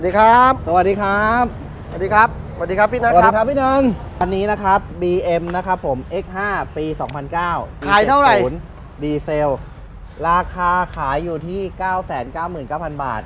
วัสดีครับ สวัสดีครับ สวัสดีครับ สวัสดีครับพี่สนัวัทสคดีรับครับพี่หนึ่งอันนี้นะครับ BM นะครับผม X5 ปี 2009ขายเท่าไหร่ ดีเซล ราคาขายอยู่ที่ 999,000 บาท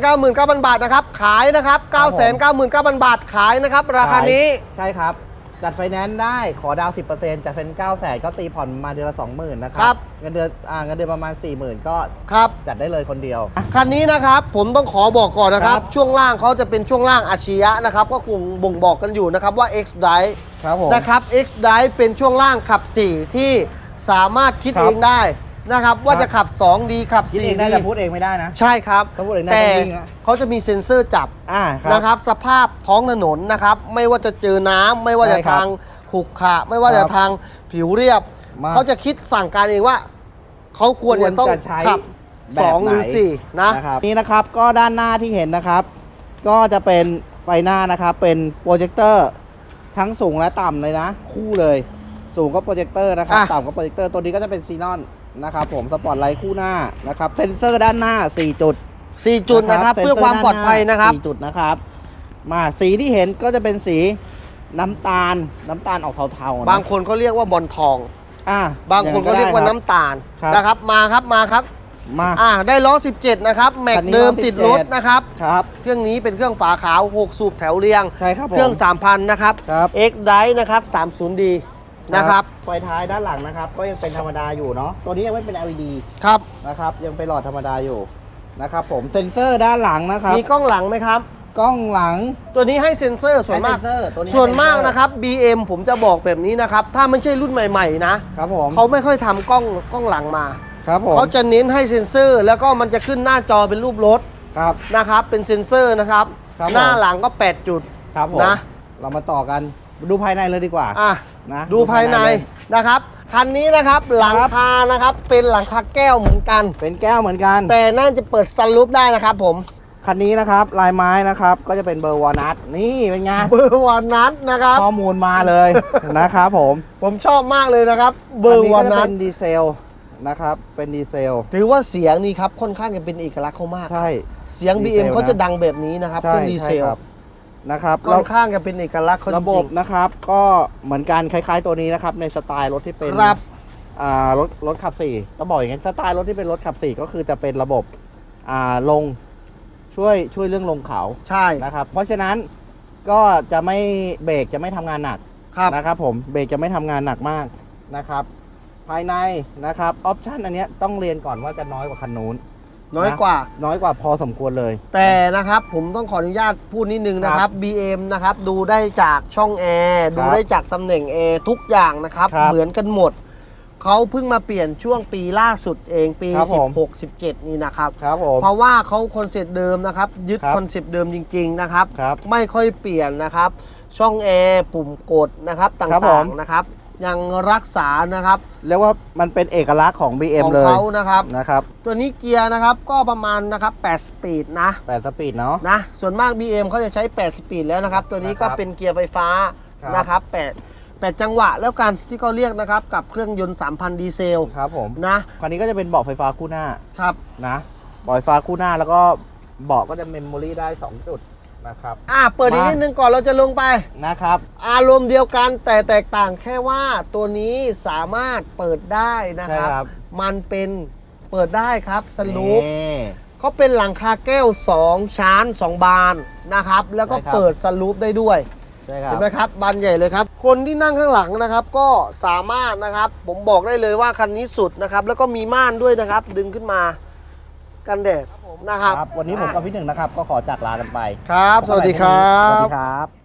999,000 บาทนะครับ ขายนะครับครับผม999,000 บาทขายนะครับ ราคานี้ ใช่ครับ จัดไฟแนนซ์ได้ขอดาวน์10%จัดเป็น9 0 0 0 0ก็ตีผ่อนมาเดือนละ 20,000นะคครัรับ เงินเดือนอ่าเงินเดือนประมาณ 40,000 ก็ครับ จัดได้เลยคนเดียว คันนี้นะครับผมต้องขอบอกก่อนนะครับ ครับ ช่วงล่างเขาจะเป็นช่วงล่างอาชียะนะครับก็คงบ่งบอกกันอยู่นะครับว่า X Drive ครับผม นะครับ X Drive เป็นช่วงล่างขับ 4 ที่สามารถคิดครับ เองได้ นะครับ ว่าจะขับ 2 ดีขับ คิดเอง4 ได้ดีแต่พูดเองไม่ได้นะ ใช่ครับ ถ้าพูดเองได้แต่ต้องวิ่งนะเขาจะมีเซ็นเซอร์จับ อ่าครับ นะครับสภาพท้องถนนนะครับ ไม่ว่าจะเจอน้ำไม่ว่าจะใช่ครับทางขรุขระไม่ว่าครัจะบทางผิวเรียบ มาเขาจะคิดสั่งการเองว่า เขาควรจะต้องควรจะใช้ขับแบบสองหรือไหน สี่นะ นะครับนี่นะครับก็ด้านหน้าที่เห็นนะครับ ก็จะเป็นไฟหน้านะครับเป็นโปรเจคเตอร์ทั้งสูงและต่ำเลยนะ คู่เลย สูงก็โปรเจคเตอร์นะครับอะ ต่ำก็โปรเจคเตอร์ตัวนี้ก็จะเป็นซีนอน นะครับผมสปอตไลท์คู่หน้านะครับเซนเซอร์ด้านหน้า 4 จุดสี่จุดนะครับซ็เพื่อความปลอดภัยนะครับสี่จุดนะครับ มาสีที่เห็นก็จะเป็นสีน้ำตาลน้ำตาลออกเทาๆนะบางคนเขาเรียกว่าบอลทอง อะบางคนเขาเรียกว่าได้น้ำตาลครับนะครับ มาครับมาครับ มาอ่าได้ล้อ 17 นะครับ แม็กคันนี้เดิมล้อติด17รถนะครับ ครับ เครื่องนี้เป็นเครื่องฝาขาว 6 สูบแถวเรียง ใช่ครับผมเครื่อง 3,000 นะครับครับ X Drive นะครับ 30D นะครับ ไฟท้ายด้านหลังนะครับ ก็ยังเป็นธรรมดาอยู่เนาะตัวนี้ยังไม่เป็น LED ครับ นะครับ ยังเป็นหลอดธรรมดาอยู่นะครับผมเซ็นเซอร์ด้านหลังนะครับมีกล้องหลังไหมครับ กล้องหลังตัวนี้ให้เซ็นเซอร์ส่วนมากให้เซ็นเซอร์ตัวนี้ส่วนมากให้เซ็เซอนะครับ BM ผมจะบอกแบบนี้นะครับ ถ้าไม่ใช่รุ่นใหม่ๆ นะ ครับผมเขาไม่ค่อยทำกล้องกล้องหลังมา ครับผมเขาจะเน้นให้เซ็นเซอร์ แล้วก็มันจะขึ้นหน้าจอเป็นรูปรถครับ นะครับ เป็นเซ็นเซอร์นะครับ ครับหน้าผมหลังก็ 8 จุดครับผมนะ เรามาต่อกัน ดูภายในเลยดีกว่าอะนะดูภายในเลยนะครับคันนี้นะครับหลังคานะครับเป็นหลังคาแก้วเหมือนกัน เป็นแก้วเหมือนกัน แต่น่าจะเปิดซันรูฟได้นะครับผมคันนี้นะครับลายไม้นะครับก็จะเป็นเบอร์วอลนัทนี่เป็นไงเบอร์วันนัทนะครับข้อมูลมาเลยนะครับผมผมชอบมากเลยนะครับ เบอร์วันก็จะนัเป็ทนดีเซลนะครับเป็นดีเซล ถือว่าเสียงนี่ครับค่อนข้างจะเป็นเอกลักษณ์เขามาก ใช่ เสียงดีเซล BM นะเขาจะดังแบบนี้นะครับเคใช่รื่องดีเซใช่ลครับ นะครับค่อนข้างจะเป็นเอกลักษณ์เขาจระบริบง นะครับ ก็เหมือนกันคล้าย ๆ ตัวนี้นะครับ ในสไตล์รถที่เป็นครับอ่ารถรถขับสี่ต้องบอกอย่างนี้สไตล์รถที่เป็นรถขับสี่ก็คือจะเป็นระบบอ่าลงช่วยช่วยเรื่องลงเขาๆ ใช่นะครับ เพราะฉะนั้นก็จะไม่เบรกจะไม่ทำงานหนัก ครับ นะครับผมเบรกจะไม่ทำงานหนักมากนะครับ ภายในนะครับออปชันอันเนี้ยต้องเรียนก่อนว่าจะน้อยกว่าคันนู้น น้อยกว่า น้อยกว่าพอสมควรเลย แต่นะครับผมต้องขออนุญาตพูดนิดนึงนะครับ BM นะครับดูได้จากช่องแอร์ดูได้จากตำแหน่งแอร์ทุกอย่างนะครับ ครับเหมือนกันหมด เขาเพิ่งมาเปลี่ยนช่วงปีล่าสุดเองปี ครับผม 16 17 นี่นะครับ ครับผม เพราะว่าเขาคอนเซ็ปต์เดิมนะครับ ยึดครับ คอนเซ็ปต์เดิมจริง ๆ นะครับ ครับ ไม่ค่อยเปลี่ยนนะครับ ช่องแอร์ปุ่มกดนะครับตครับผ่างมๆนะครับ ยังรักษานะครับเรียกว่ามันเป็นเอกลักษณ์ของ BM ของเลยเขานะครับนะครับตัวนี้เกียร์นะครับก็ประมาณนะครับ8สปีดนะแปดสปีดเนาะ นะส่วนมาก BM เขาจะใช้8สปีดแล้วนะครับตัวนี้ก็นะครับเป็นเกียร์ไฟฟ้าครับ นะครับ8 8จังหวะแล้วกันที่เขาเรียกนะครับกับเครื่องยนต์ 3,000 ดีเซลครับผมนะคันนี้ก็จะเป็นเบาะไฟฟ้าคู่หน้าครับ นะเบาะไฟฟ้าคู่หน้าแล้วก็เบาะก็จะเมมโมรี่ได้ 2 จุด นะครับ อะเปิดอีกมานินิดนึงก่อนเราจะลงไป นะครับ อารมณ์เดียวกันแต่แตกต่างแค่ว่าตัวนี้สามารถเปิดได้นะครับใช่ครับ มันเป็นเปิดได้ครับสลูปนี่ เขาเป็นหลังคาแก้ว 2 ชั้น 2 บานนะครับ แล้วก็ใช่ครับ เปิดสลูปได้ด้วย ใช่ครัเห็บ นไหมครับบานใหญ่เลยครับ คนที่นั่งข้างหลังนะครับก็สามารถนะครับ ผมบอกได้เลยว่าคันนี้สุดนะครับ แล้วก็มีม่านด้วยนะครับ ดึงขึ้นมา กันแดดนะครับครับ วันนี้ผมกับพี่หนึ่งนะครับ ก็ขอจากลากันไปครับ สวัสดีครัสวัสบดีครับ